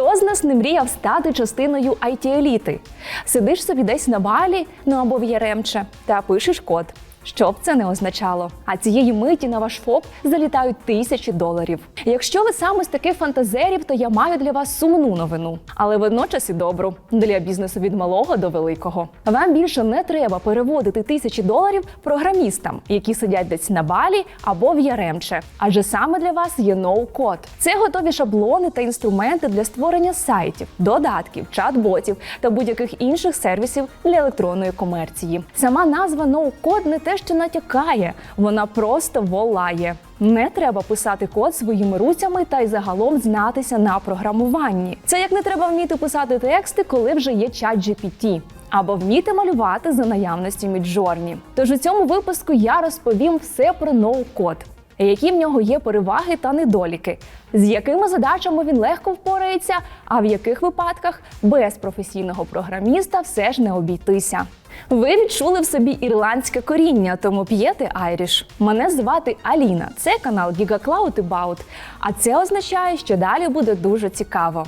Хто з нас не мріяв стати частиною it еліти Сидиш собі десь на балі, ну або в Яремче, та пишеш код. Що б це не означало. А цієї миті на ваш ФОП залітають тисячі доларів. Якщо ви саме з таких фантазерів, то я маю для вас сумну новину, але водночас і добру для бізнесу від малого до великого. Вам більше не треба переводити тисячі доларів програмістам, які сидять десь на балі або в Яремче. Адже саме для вас є ноу-код. Це готові шаблони та інструменти для створення сайтів, додатків, чат-ботів та будь-яких інших сервісів для електронної комерції. Сама назва ноу-код не те, що натякає, вона просто волає. Не треба писати код своїми руцями та й загалом знатися на програмуванні. Це як не треба вміти писати тексти, коли вже є чат GPT. Або вміти малювати за наявності Midjourney. Тож у цьому випуску я розповім все про ноу-код, які в нього є переваги та недоліки, з якими задачами він легко впорається, а в яких випадках без професійного програміста все ж не обійтися. Ви відчули в собі ірландське коріння, тому п'єте Айріш. Мене звати Аліна. Це канал Cloud About, А це означає, що далі буде дуже цікаво.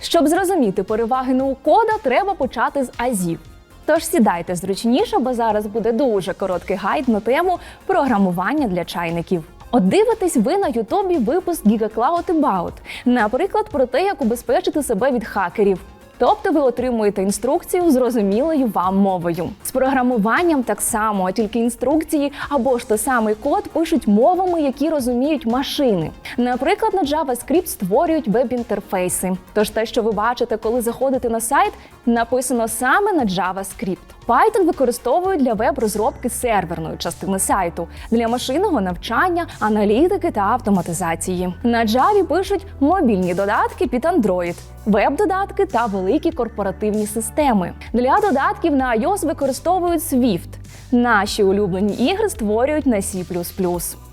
Щоб зрозуміти переваги ноу-кода, треба почати з азів. Тож сідайте зручніше, бо зараз буде дуже короткий гайд на тему програмування для чайників. От дивитесь ви на Ютубі випуск Giga Cloud About, наприклад, про те, як убезпечити себе від хакерів. Тобто ви отримуєте інструкцію зрозумілою вам мовою. З програмуванням так само, тільки інструкції або ж той самий код пишуть мовами, які розуміють машини. Наприклад, на JavaScript створюють веб-інтерфейси. Тож те, що ви бачите, коли заходите на сайт, написано саме на JavaScript. Python використовують для веб-розробки серверної частини сайту, для машинного навчання, аналітики та автоматизації. На Java пишуть мобільні додатки під Android, веб-додатки та великі корпоративні системи. Для додатків на iOS використовують Swift. Наші улюблені ігри створюють на C++.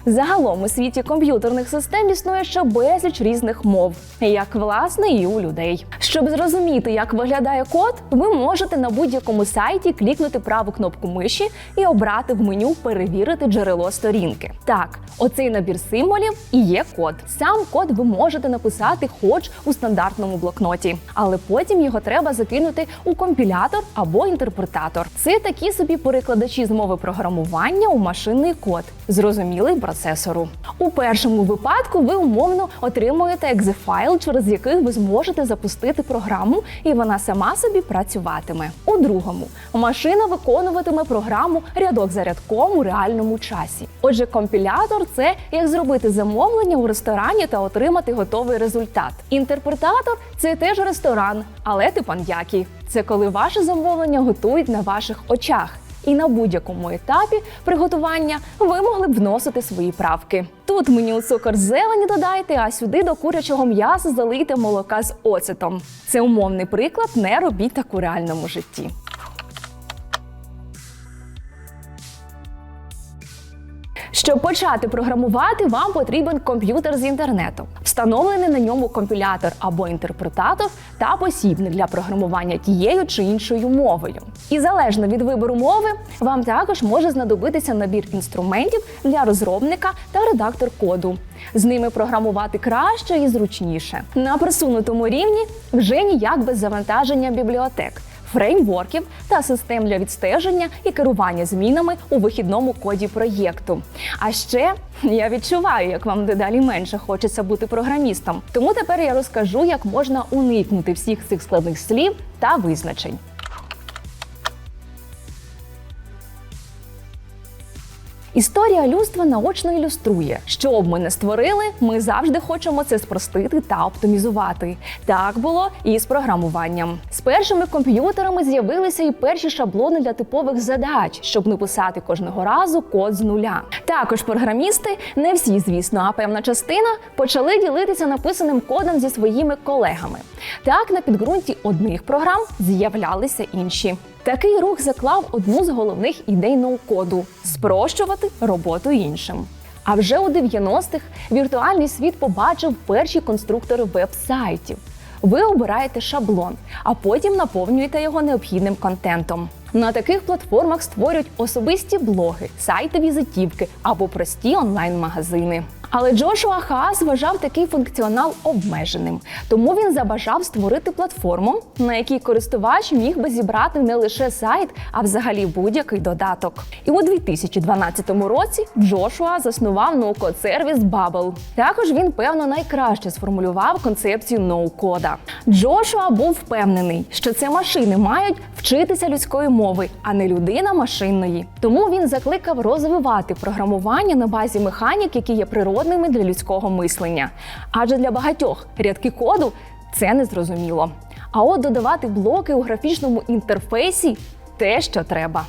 Загалом у світі комп'ютерних систем існує ще безліч різних мов, як власне і у людей. Щоб зрозуміти, як виглядає код, ви можете на будь-якому сайті клікнути праву кнопку миші і обрати в меню Перевірити джерело сторінки. Так, оцей набір символів і є код. Сам код ви можете написати хоч у стандартному блокноті, але потім його треба закинути у компілятор або інтерпретатор. Це такі собі перекладачі з мови програмування у машинний код, зрозумілий процесору. У першому випадку ви умовно отримуєте екзефайл, через який ви зможете запустити програму, і вона сама собі працюватиме. У другому машина виконуватиме програму рядок за рядком у реальному часі. Отже, компілятор це як зробити замовлення у ресторані та отримати готовий результат. Інтерпретатор це теж ресторан, але типаньякі. Це коли ваше замовлення готують на ваших очах. І на будь-якому етапі приготування ви могли б вносити свої правки. Тут меню цукор зелені додайте, а сюди до курячого м'яса залийте молока з оцетом. Це умовний приклад, не робіть так у реальному житті. Щоб почати програмувати, вам потрібен комп'ютер з інтернетом, встановлений на ньому компілятор або інтерпретатор та посібник для програмування тією чи іншою мовою. І залежно від вибору мови, вам також може знадобитися набір інструментів для розробника та редактор коду. З ними програмувати краще і зручніше. На просунутому рівні вже ніяк без завантаження бібліотек фреймворків та систем для відстеження і керування змінами у вихідному коді проєкту. А ще я відчуваю, як вам дедалі менше хочеться бути програмістом. Тому тепер я розкажу, як можна уникнути всіх цих складних слів та визначень. Історія людства наочно ілюструє, що б ми не створили, ми завжди хочемо це спростити та оптимізувати. Так було і з програмуванням. З першими комп'ютерами з'явилися і перші шаблони для типових задач, щоб не писати кожного разу код з нуля. Також програмісти, не всі, звісно, а певна частина почали ділитися написаним кодом зі своїми колегами. Так на підґрунті одних програм з'являлися інші. Такий рух заклав одну з головних ідей ноу-коду – спрощувати роботу іншим. А вже у 90-х віртуальний світ побачив перші конструктори веб-сайтів. Ви обираєте шаблон, а потім наповнюєте його необхідним контентом. На таких платформах створюють особисті блоги, сайти візитівки або прості онлайн-магазини. Але Джошуа Хаас вважав такий функціонал обмеженим, тому він забажав створити платформу, на якій користувач міг би зібрати не лише сайт, а взагалі будь-який додаток. І у 2012 році Джошуа заснував ноу-код-сервіс Bubble. Також він, певно, найкраще сформулював концепцію ноу-кода. Джошуа був впевнений, що це машини мають вчитися людської мови, а не людина машинної. Тому він закликав розвивати програмування на базі механік, які є природними для людського мислення. Адже для багатьох рядки коду це незрозуміло. А от додавати блоки у графічному інтерфейсі те, що треба.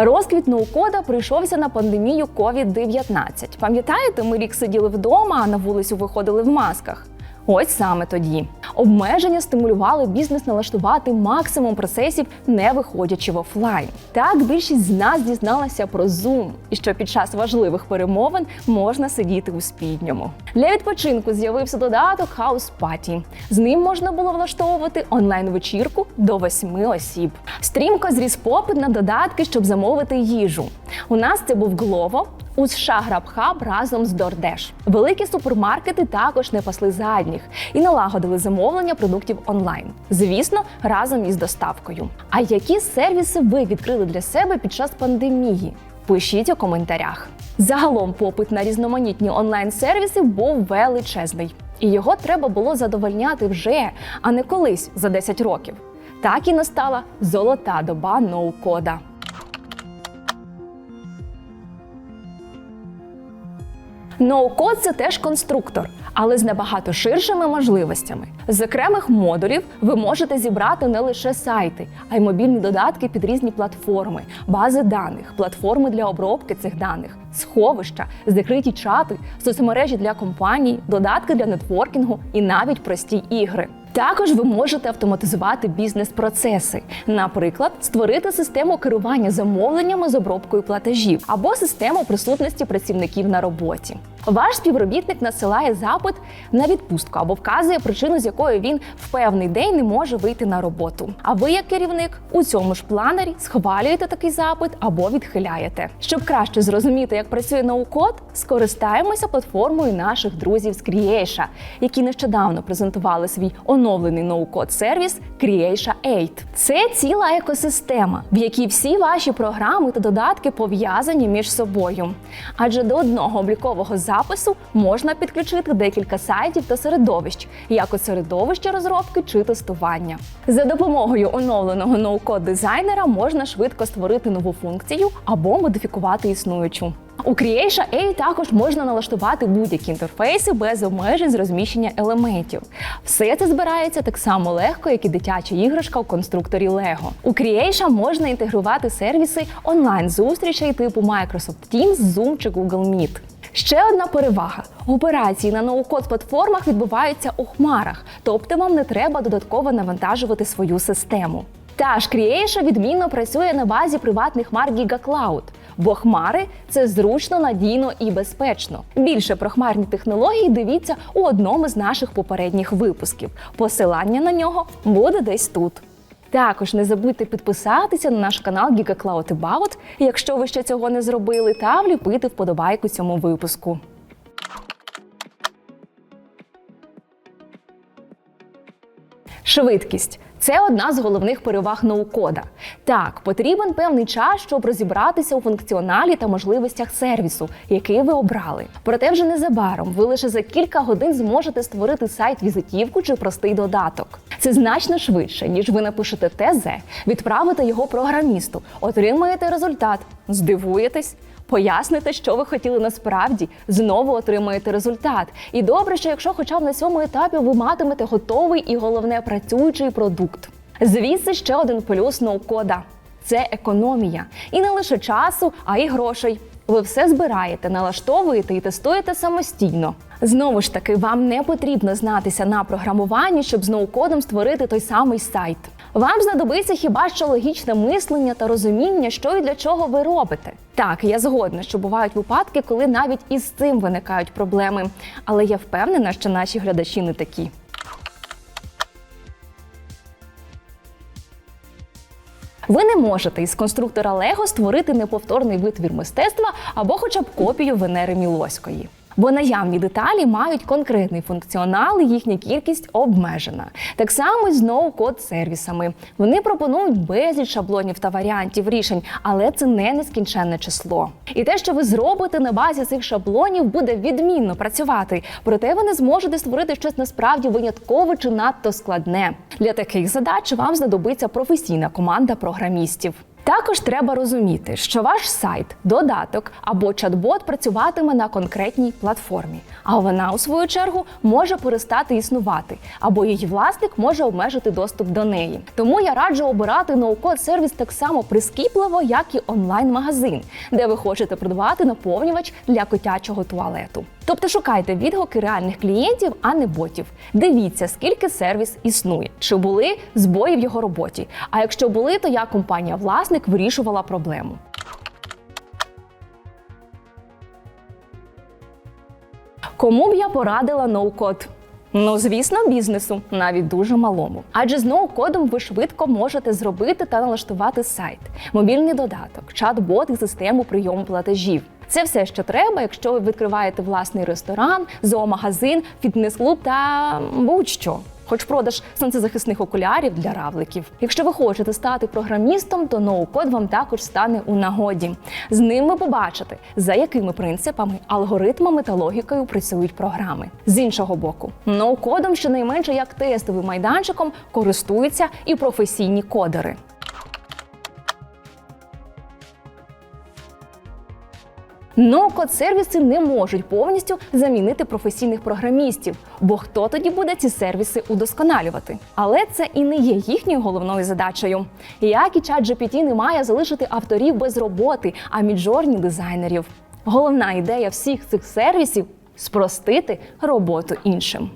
Розквіт ноу-кода прийшовся на пандемію COVID-19. Пам'ятаєте, ми рік сиділи вдома, а на вулицю виходили в масках. Ось саме тоді обмеження стимулювали бізнес налаштувати максимум процесів, не виходячи в офлайн. Так більшість з нас дізналася про Zoom і що під час важливих перемовин можна сидіти у спідньому. Для відпочинку з'явився додаток House Party. З ним можна було влаштовувати онлайн-вечірку до восьми осіб. Стрімко зріс попит на додатки, щоб замовити їжу. У нас це був Glovo, у США Grabhub разом з DoorDash. Великі супермаркети також не пасли задніх і налагодили замовлення продуктів онлайн. Звісно, разом із доставкою. А які сервіси ви відкрили для себе під час пандемії? Пишіть у коментарях. Загалом попит на різноманітні онлайн-сервіси був величезний, і його треба було задовольняти вже, а не колись за 10 років. Так і настала золота доба ноу-кода. Ноу-код – це теж конструктор, але з набагато ширшими можливостями. З окремих модулів ви можете зібрати не лише сайти, а й мобільні додатки під різні платформи, бази даних, платформи для обробки цих даних, сховища, закриті чати, соцмережі для компаній, додатки для нетворкінгу і навіть прості ігри. Також ви можете автоматизувати бізнес-процеси, наприклад, створити систему керування замовленнями з обробкою платежів або систему присутності працівників на роботі. Ваш співробітник насилає запит на відпустку або вказує причину, з якої він в певний день не може вийти на роботу. А ви, як керівник, у цьому ж планері схвалюєте такий запит або відхиляєте. Щоб краще зрозуміти, як працює ноу-код, скористаємося платформою наших друзів з Creatia, які нещодавно презентували свій оновлений ноу-код сервіс Creatia 8. Це ціла екосистема, в якій всі ваші програми та додатки пов'язані між собою. Адже до одного облікового запису можна підключити декілька сайтів та середовищ, як от середовище розробки чи тестування. За допомогою оновленого ноу-код дизайнера можна швидко створити нову функцію або модифікувати існуючу. У Creatia A також можна налаштувати будь-які інтерфейси без обмежень з розміщення елементів. Все це збирається так само легко, як і дитяча іграшка у конструкторі Lego. У Creatia можна інтегрувати сервіси онлайн-зустрічей типу Microsoft Teams, Zoom чи Google Meet. Ще одна перевага: операції на ноу-код платформах відбуваються у хмарах, тобто вам не треба додатково навантажувати свою систему. Та ж Creatia відмінно працює на базі приватних хмар GigaCloud, бо хмари це зручно, надійно і безпечно. Більше про хмарні технології дивіться у одному з наших попередніх випусків. Посилання на нього буде десь тут. Також не забудьте підписатися на наш канал GigaCloud About, якщо ви ще цього не зробили, та вліпити вподобайку цьому випуску. Швидкість це одна з головних переваг ноу-кода. Так, потрібен певний час, щоб розібратися у функціоналі та можливостях сервісу, який ви обрали. Проте вже незабаром ви лише за кілька годин зможете створити сайт-візитівку чи простий додаток. Це значно швидше, ніж ви напишете ТЗ, відправите його програмісту, отримаєте результат, здивуєтесь. Поясните, що ви хотіли насправді, знову отримаєте результат. І добре, що якщо хоча б на цьому етапі ви матимете готовий і головне працюючий продукт. Звідси ще один плюс ноу-кода – це економія. І не лише часу, а й грошей. Ви все збираєте, налаштовуєте і тестуєте самостійно. Знову ж таки, вам не потрібно знатися на програмуванні, щоб з ноу-кодом створити той самий сайт. Вам знадобиться хіба що логічне мислення та розуміння, що і для чого ви робите. Так, я згодна, що бувають випадки, коли навіть із цим виникають проблеми. Але я впевнена, що наші глядачі не такі. Ви не можете із конструктора Лего створити неповторний витвір мистецтва або хоча б копію Венери Мілоської. Бо наявні деталі мають конкретний функціонал, і їхня кількість обмежена. Так само з ноу-код сервісами. Вони пропонують безліч шаблонів та варіантів рішень, але це не нескінченне число. І те, що ви зробите на базі цих шаблонів, буде відмінно працювати. Проте ви не зможете створити щось насправді виняткове чи надто складне. Для таких задач вам знадобиться професійна команда програмістів. Також треба розуміти, що ваш сайт, додаток або чат-бот працюватиме на конкретній платформі, а вона, у свою чергу, може перестати існувати, або її власник може обмежити доступ до неї. Тому я раджу обирати ноу-код сервіс так само прискіпливо, як і онлайн-магазин, де ви хочете придбати наповнювач для котячого туалету. Тобто шукайте відгуки реальних клієнтів, а не ботів. Дивіться, скільки сервіс існує, чи були збої в його роботі. А якщо були, то як компанія-власник вирішувала проблему. Кому б я порадила ноу-код? Ну, звісно, бізнесу, навіть дуже малому. Адже з ноу-кодом ви швидко можете зробити та налаштувати сайт, мобільний додаток, чат-бот і систему прийому платежів. Це все, що треба, якщо ви відкриваєте власний ресторан, зоомагазин, фітнес-клуб та будь-що. Хоч продаж сонцезахисних окулярів для равликів. Якщо ви хочете стати програмістом, то ноу-код вам також стане у нагоді. З ним ви побачите, за якими принципами, алгоритмами та логікою працюють програми. З іншого боку, ноу-кодом щонайменше як тестовим майданчиком користуються і професійні кодери. Ноу-код сервіси не можуть повністю замінити професійних програмістів, бо хто тоді буде ці сервіси удосконалювати? Але це і не є їхньою головною задачею. Як і чат GPT не має залишити авторів без роботи, а міджорні дизайнерів. Головна ідея всіх цих сервісів спростити роботу іншим.